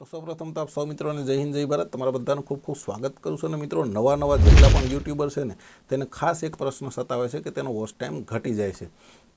તો સૌપ્રથમ તો આપ સૌ મિત્રોને જય હિન્દ, જય ભારત. તમારા બધાનું ખૂબ ખૂબ સ્વાગત કરું છું. અને મિત્રો નવા નવા જેટલા પણ યુટ્યુબર છે ને, તેને ખાસ એક પ્રશ્ન સતાવે છે કે તેનો વોચ ટાઈમ ઘટી જાય છે.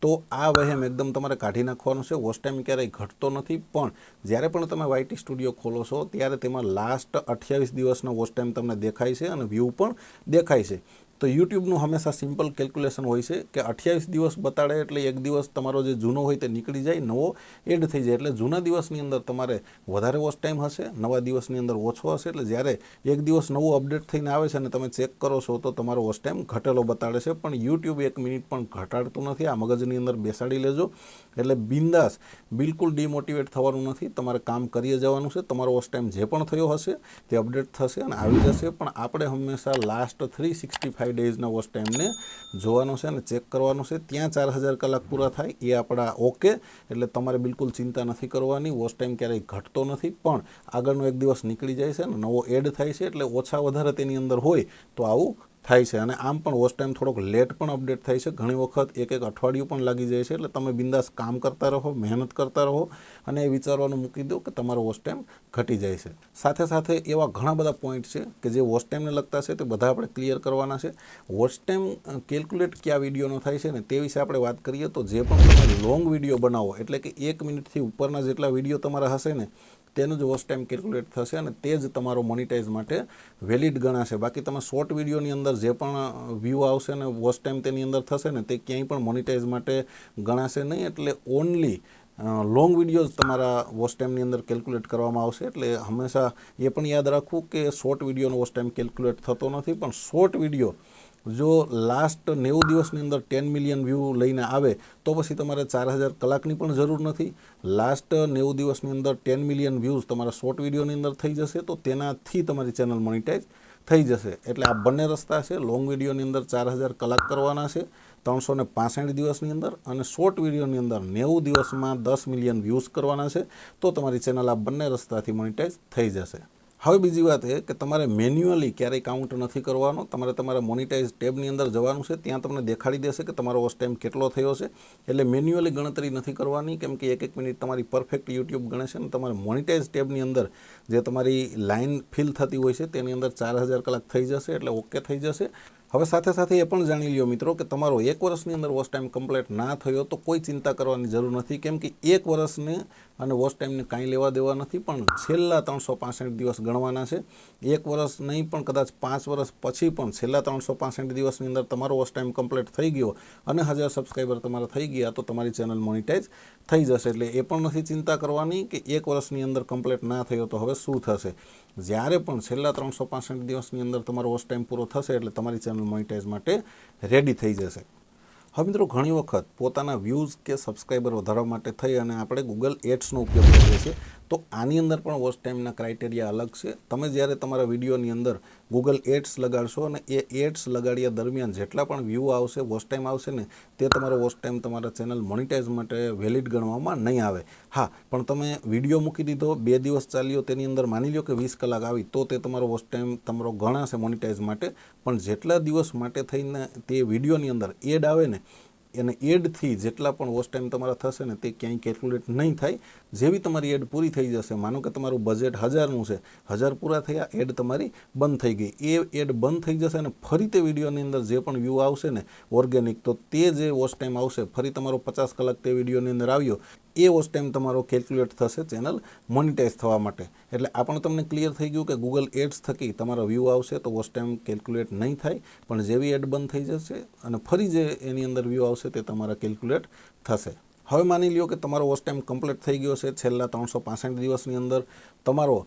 તો આ વહેમ એકદમ તમારે કાઢી નાખવાનો છે. વોચ ટાઈમ ક્યારેય ઘટતો નથી. પણ જ્યારે પણ તમે વાયટી સ્ટુડિયો ખોલો છો, ત્યારે તેમાં લાસ્ટ અઠ્યાવીસ દિવસનો વોચ ટાઈમ તમને દેખાય છે અને વ્યૂ પણ દેખાય છે. તો યુટ્યુબનું હંમેશા સિમ્પલ કેલ્ક્યુલેશન હોય છે કે અઠ્યાવીસ દિવસ બતાડે એટલે એક દિવસ તમારો જે જૂનો હોય તે નીકળી જાય, નવો એડ થઈ જાય. એટલે જૂના દિવસની અંદર તમારે વધારે વોચ ટાઈમ હશે, નવા દિવસની અંદર ઓછો હશે. એટલે જ્યારે એક દિવસ નવું અપડેટ થઈને આવે છે અને તમે ચેક કરો છો તો તમારો વોચ ટાઈમ ઘટેલો બતાડે છે. પણ યુટ્યુબ એક મિનિટ પણ ઘટાડતું નથી. આ મગજની અંદર બેસાડી લેજો. એટલે બિંદાસ, બિલકુલ ડિમોટિવેટ થવાનું નથી. તમારે કામ કરીએ જવાનું છે. તમારો વોચ ટાઈમ જે પણ થયો હશે તે અપડેટ થશે અને આવી જશે. પણ આપણે હંમેશા લાસ્ટ થ્રી સિક્સટી ફાઇવ ડેઝના વોચ ટાઈમને જોવાનો છે અને ચેક કરવાનું છે. ત્યાં ચાર હજાર કલાક પૂરા થાય, એ આપણા ઓકે એટલે તમારે બિલકુલ ચિંતા નથી કરવાની વોચ ટાઈમ ક્યારેય ઘટતો નથી. પણ આગળનો એક દિવસ નીકળી જાય છે અને નવો એડ થાય છે, એટલે ઓછા વધારે તેની અંદર હોય તો આવું થાય છે અને આમ પણ વોચ ટાઈમ થોડોક લેટ પણ અપડેટ થાય છે. ઘણી વખત એક એક અઠવાડિયું પણ લાગી જાય છે, એટલે તમે બિંદાસ કામ કરતા રહો, મહેનત કરતા રહો અને એ વિચારવાનું મૂકી દો કે તમારો વોચ ટાઈમ ઘટી જાય છે. સાથે સાથે એવા ઘણા બધા પોઈન્ટ છે કે જે વોચ ટાઈમને લગતા છે તે બધા આપણે ક્લિયર કરવાના છે. વોચ ટાઈમ કેલ્ક્યુલેટ કયા વિડીયોનો થાય છે ને તે વિશે આપણે વાત કરીએ તો જે પણ તમે લોંગ વીડિયો બનાવો, એટલે કે એક મિનિટથી ઉપરના જેટલા વીડિયો તમારા હશે ને તેનું જ વોચ ટાઈમ કેલ્ક્યુલેટ થશે અને તે જ તમારો મોનિટાઇઝ માટે વેલિડ ગણાશે. બાકી તમે શોર્ટ વિડીયોની અંદર જે પણ વ્યૂ આવશે ને વોચ ટાઈમ તેની અંદર થશે ને તે ક્યાંય પણ મોનિટાઇઝ માટે ગણાશે નહીં. એટલે ઓનલી લોંગ વિડીયોઝ તમારા વોચ ટાઈમની અંદર કેલ્ક્યુલેટ કરવામાં આવશે. એટલે હંમેશા એ પણ યાદ રાખવું કે શોર્ટ વિડીયોનો વોચ ટાઈમ કેલ્ક્યુલેટ થતો નથી, પણ શોર્ટ વીડિયો જો લાસ્ટ નેવું દિવસની અંદર ટેન મિલિયન વ્યૂ લઈને આવે, તો પછી તમારે ચાર હજાર કલાકની પણ જરૂર નથી. લાસ્ટ નેવું દિવસની અંદર ટેન મિલિયન વ્યૂઝ તમારા શોર્ટ વિડીયોની અંદર થઈ જશે, તો તેનાથી તમારી ચેનલ મોનિટાઈઝ થઈ જશે. એટલે આ બંને રસ્તા છે. લોંગ વિડીયોની અંદર ચાર હજાર કલાક કરવાના છે, ત્રણસો ને પાસઠ દિવસની અંદર, અને શોર્ટ વિડીયોની અંદર નેવું દિવસમાં દસ મિલિયન વ્યૂઝ કરવાના છે, તો તમારી ચેનલ આ બંને રસ્તાથી મોનિટાઈઝ થઈ જશે. હવે બીજી વાત એ કે તમારે મેન્યુઅલી ક્યારેય કાઉન્ટ નથી કરવાનો. તમારે તમારા મોનિટાઇઝ ટેબની અંદર જવાનું છે, ત્યાં તમને દેખાડી દેશે કે તમારો વોચ ટાઈમ કેટલો થયો છે. એટલે મેન્યુઅલી ગણતરી નથી કરવાની, કેમ કે એક એક મિનિટ તમારી પરફેક્ટ યુટ્યુબ ગણે છે અને તમારે મોનિટાઇઝ ટેબની અંદર જે તમારી લાઇન ફિલ થતી હોય છે, તેની અંદર ચાર હજાર કલાક થઈ જશે, એટલે ઓકે થઈ જશે. હવે સાથે સાથે એ પણ જાણી લ્યો મિત્રો કે તમારો એક વર્ષની અંદર વોચ ટાઈમ કમ્પ્લીટ ના થયો તો કોઈ ચિંતા કરવાની જરૂર નથી. કેમ કે એક વર્ષને અને વોચ ટાઈમને કાંઈ લેવા દેવા નથી, પણ છેલ્લા ત્રણસો પાસઠ દિવસ ગણવાના છે. એક વર્ષ નહીં, પણ કદાચ પાંચ વર્ષ પછી પણ છેલ્લા ત્રણસો પાસઠ દિવસની અંદર તમારો વોચ ટાઈમ કમ્પ્લીટ થઈ ગયો અને હજાર સબસ્ક્રાઈબર તમારા થઈ ગયા, તો તમારી ચેનલ મોનિટાઈઝ થઈ જશે. એટલે એ પણ નથી ચિંતા કરવાની કે એક વર્ષની અંદર કમ્પ્લીટ ના થયો તો હવે શું થશે? જ્યારે પણ છેલ્લા ત્રણસો પાસઠ દિવસની અંદર તમારો વોચ ટાઈમ પૂરો થશે એટલે તમારી ચેનલ મોનિટાઈઝ માટે રેડી થઈ જશે. હવે મિત્રો ઘણી વખત પોતાના વ્યૂઝ કે સબસ્ક્રાઈબર વધારવા માટે થઈ અને આપણે ગૂગલ એડ્સનો ઉપયોગ કરીએ છીએ. તો આની અંદર પણ વોચ ટાઈમના ક્રાઇટેરિયા અલગ છે. તમે જ્યારે તમારા વિડીયોની અંદર ગૂગલ એડ્સ લગાડશો અને એ એડ્સ લગાડ્યા દરમિયાન જેટલા પણ વ્યૂ આવશે વોચ ટાઈમ આવશે ને, તે તમારો વોચ ટાઈમ તમારા ચેનલ મોનિટાઇઝ માટે વેલિડ ગણવામાં નહીં આવે. હા, પણ તમે વીડિયો મૂકી દીધો, બે દિવસ ચાલ્યો, તેની અંદર માની લો કે વીસ કલાક આવી, તો તે તમારો વોચ ટાઈમ તમારો ગણાશે મોનિટાઇઝ માટે. પણ જેટલા દિવસ માટે થઈને તે વિડીયોની અંદર એડ આવે ને અને એડથી જેટલા પણ વોચ ટાઈમ તમારા થશે ને તે ક્યાંય કેલ્ક્યુલેટ નહીં થાય. જેવી તમારી એડ પૂરી થઈ જશે, માનો કે તમારું બજેટ હજારનું છે, હજાર પૂરા થયા, એડ તમારી બંધ થઈ ગઈ. એ એડ બંધ થઈ જશે અને ફરી તે વિડીયોની અંદર જે પણ વ્યૂ આવશે ને ઓર્ગેનિક તો તે જે વોચ ટાઈમ આવશે, ફરી તમારો પચાસ કલાક તે વિડીયોની અંદર આવ્યો એ ઓસ ટાઈમ તમારો કેલ્ક્યુલેટ થશે ચેનલ મોનિટાઈઝ થવા માટે. એટલે આ પણ તમને ક્લિયર થઈ ગયું કે ગૂગલ એડ્સ થકી તમારો વ્યૂ આવશે તો ઓસ ટાઈમ કેલ્ક્યુલેટ નહીં થાય, પણ જેવી એડ બંધ થઈ જશે અને ફરી જે એની અંદર વ્યૂ આવશે તે તમારા કેલ્ક્યુલેટ થશે. હવે માની લ્યો કે તમારો વોચ ટાઈમ કમ્પ્લીટ થઈ ગયો છે, છેલ્લા ત્રણસો પાસઠ દિવસની અંદર તમારો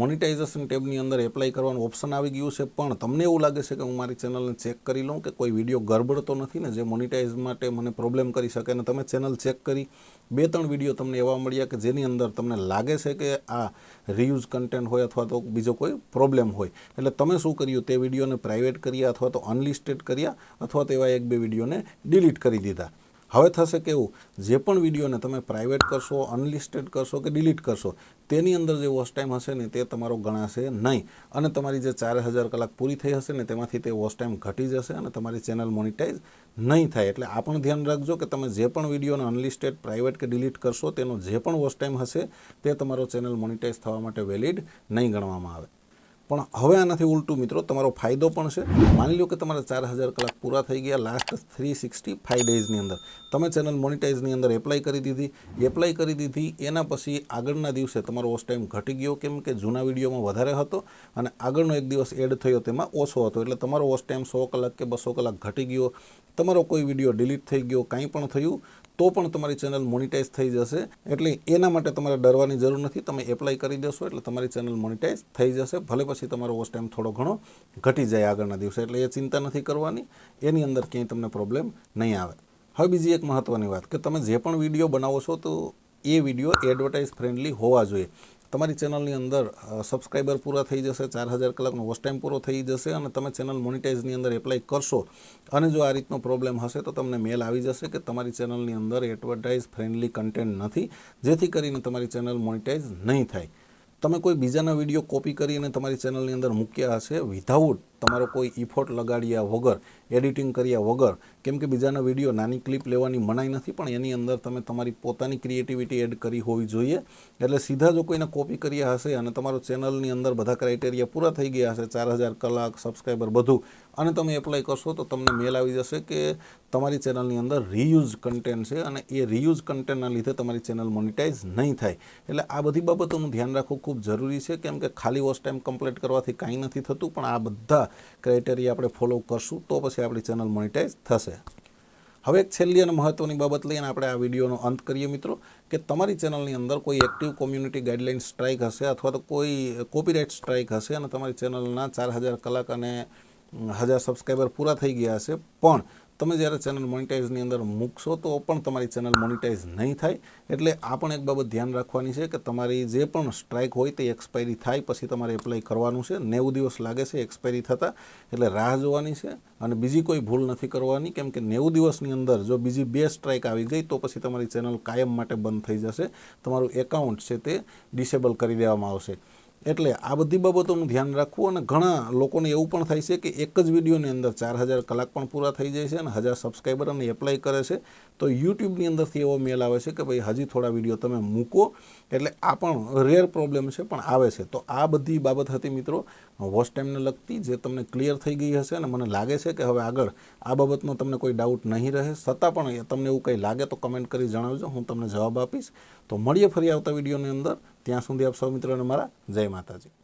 મોનિટાઇઝેશન ટેબની અંદર એપ્લાય કરવાનું ઓપ્શન આવી ગયું છે, પણ તમને એવું લાગે છે કે હું મારી ચેનલને ચેક કરી લઉં કે કોઈ વીડિયો ગરબડતો નથી ને જે મોનિટાઇઝ માટે મને પ્રોબ્લેમ કરી શકે અને તમે ચેનલ ચેક કરી બે ત્રણ વીડિયો તમને એવા મળ્યા કે જેની અંદર તમને લાગે છે કે આ રિયુઝ કન્ટેન્ટ હોય અથવા તો બીજો કોઈ પ્રોબ્લેમ હોય. એટલે તમે શું કર્યું? તે વિડીયોને પ્રાઇવેટ કર્યા અથવા તો અનલિસ્ટેડ કર્યા અથવા તો એવા એક બે વિડીયોને ડિલીટ કરી દીધા. હવે થશે કેવું જે પણ વિડીયોને તમે પ્રાઇવેટ કરશો, અનલિસ્ટેડ કરશો કે ડિલીટ કરશો, તેની અંદર જે વોચ ટાઈમ હશે ને તે તમારો ગણાશે નહીં. અને તમારી જે ચાર હજાર કલાક પૂરી થઈ હશે ને તેમાંથી તે વોચ ટાઈમ ઘટી જશે અને તમારી ચેનલ મોનિટાઈઝ નહીં થાય. એટલે આ પણ ધ્યાન રાખજો કે તમે જે પણ વિડીયોને અનલિસ્ટેડ, પ્રાઇવેટ કે ડિલીટ કરશો, તેનો જે પણ વોચ ટાઈમ હશે તે તમારો ચેનલ મોનિટાઈઝ થવા માટે વેલિડ નહીં ગણવામાં આવે. પણ હવે આનાથી ઉલટું મિત્રો, તમારો ફાયદો પણ છે. માની લો કે તમારા ચાર હજાર કલાક પૂરા થઈ ગયા લાસ્ટ થ્રી સિક્સટી ફાઇવ ડેઝની અંદર. તમે ચેનલ મોનિટાઇઝની અંદર એપ્લાય કરી દીધી. એપ્લાય કરી દીધી, એના પછી આગળના દિવસે તમારો વોચ ટાઈમ ઘટી ગયો કેમ કે જૂના વિડીયોમાં વધારે હતો અને આગળનો એક દિવસ એડ થયો તેમાં ઓછો હતો. એટલે તમારો વોચ ટાઈમ સો કલાક કે બસો કલાક ઘટી ગયો. તમારો કોઈ વીડિયો ડિલીટ થઈ ગયો, કાંઈ પણ થયું તો પણ તમારી ચેનલ મોનિટાઈઝ થઈ જશે. એટલે એના માટે તમારે ડરવાની જરૂર નથી. તમે એપ્લાય કરી દેશો એટલે તમારી ચેનલ મોનિટાઈઝ થઈ જશે. ભલે પછી તમારો વોચ ટાઈમ થોડો ઘણો ઘટી જાય આગળના દિવસે. એટલે એ ચિંતા નથી કરવાની. એની અંદર ક્યાંય તમને પ્રોબ્લેમ નહીં આવે. હવે બીજી એક મહત્ત્વની વાત કે તમે જે પણ વીડિયો બનાવો છો તો એ વીડિયો એડવર્ટાઇઝ ફ્રેન્ડલી હોવા જોઈએ. તમારી ચેનલની અંદર સબસ્ક્રાઈબર પૂરા થઈ જશે, ચાર હજાર કલાકનો વોચ ટાઈમ પૂરો થઈ જશે અને તમે ચેનલ મોનિટાઇઝની અંદર એપ્લાય કરશો અને જો આ રીતનો પ્રોબ્લેમ હશે તો તમને મેલ આવી જશે કે તમારી ચેનલની અંદર એડવર્ટાઇઝ ફ્રેન્ડલી કન્ટેન્ટ નથી, જેથી કરીને તમારી ચેનલ મોનિટાઇઝ નહીં થાય. તમે કોઈ બીજાના વીડિયો કોપી કરીને તમારી ચેનલની અંદર મૂક્યા હશે વિધાઉટ તમારો કોઈ ઇફોર્ટ લગાડ્યા વગર એડિટિંગ કર્યા વગર, કેમ કે બીજાના વીડિયો નાની ક્લિપ લેવાની મનાઈ નથી, પણ એની અંદર તમે તમારી પોતાની ક્રિએટિવિટી એડ કરી હોવી જોઈએ. એટલે સીધા જો કોઈને કોપી કર્યા હશે અને તમારો ચેનલની અંદર બધા ક્રાઇટેરિયા પૂરા થઈ ગયા હશે, ચાર હજાર કલાક સબસ્ક્રાઈબર બધું, અને તમે એપ્લાય કરશો તો તમને મેલ આવી જશે કે તમારી ચેનલની અંદર રીયુઝ કન્ટેન્ટ છે અને એ રીયુઝ કન્ટેન્ટના લીધે તમારી ચેનલ મોનિટાઇઝ નહીં થાય. એટલે આ બધી બાબતોનું ધ્યાન રાખવું ખૂબ જરૂરી છે, કેમ કે ખાલી વોચ ટાઈમ કમ્પ્લીટ કરવાથી કાંઈ નથી થતું, પણ આ બધા ક્રાઇટેરિયા આપણે ફોલો કરશું, તો પછી આપણી ચેનલ મોનિટાઇઝ થશે. હવે એક છેલ્લી અને મહત્ત્વની બાબત લઈને આપણે આ વિડીયોનો અંત કરીએ મિત્રો, કે તમારી ચેનલની અંદર કોઈ એક્ટિવ કોમ્યુનિટી ગાઈડલાઇન સ્ટ્રાઇક હશે અથવા તો કોઈ કોપીરાઇટ સ્ટ્રાઇક હશે અને તમારી ચેનલના ચાર હજાર કલાક અને હજાર સબસ્ક્રાઈબર પૂરા થઈ ગયા હશે. પણ તમે જ્યારે ચેનલ મોનિટાઇઝની અંદર મૂકશો તો પણ તમારી ચેનલ મોનિટાઇઝ નહીં થાય. એટલે આ પણ એક બાબત ધ્યાન રાખવાની છે કે તમારી જે પણ સ્ટ્રાઇક હોય તે એક્સપાયરી થાય, પછી તમારે એપ્લાય કરવાનું છે. નેવું દિવસ લાગે છે એક્સપાયરી થતાં, એટલે રાહ જોવાની છે. અને બીજી કોઈ ભૂલ નથી કરવાની, કેમ કે નેવું દિવસની અંદર જો બીજી બે સ્ટ્રાઇક આવી ગઈ, તો પછી તમારી ચેનલ કાયમ માટે બંધ થઈ જશે. તમારું એકાઉન્ટ છે તે ડિસેબલ કરી દેવામાં આવશે. એટલે આ બધી બાબતોનું ધ્યાન રાખવું અને ઘણા લોકોને એવું પણ થાય છે કે એક જ વિડીયોની અંદર ચાર હજાર કલાક પણ પૂરા થઈ જાય છે અને હજાર સબસ્ક્રાઈબર અને એપ્લાય કરે છે. તો યુટ્યુબની અંદરથી એવો મેલ આવે છે કે ભાઈ હજી થોડા વીડિયો તમે મૂકો. એટલે આ પણ રેર પ્રોબ્લેમ છે, પણ આવે છે. તો આ બધી બાબત હતી મિત્રો વોચ ટાઈમને લગતી જે તમને ક્લિયર થઈ ગઈ હશે અને મને લાગે છે કે હવે આગળ આ બાબતનો તમને કોઈ ડાઉટ નહીં રહે, છતાં પણ તમને એવું કંઈ લાગે તો કમેન્ટ કરી જણાવજો, હું તમને જવાબ આપીશ. તો મળીએ ફરી આવતા વિડીયોની અંદર. ત્યાં સુધી આપ સૌ મિત્રોને મારા, જય માતાજી.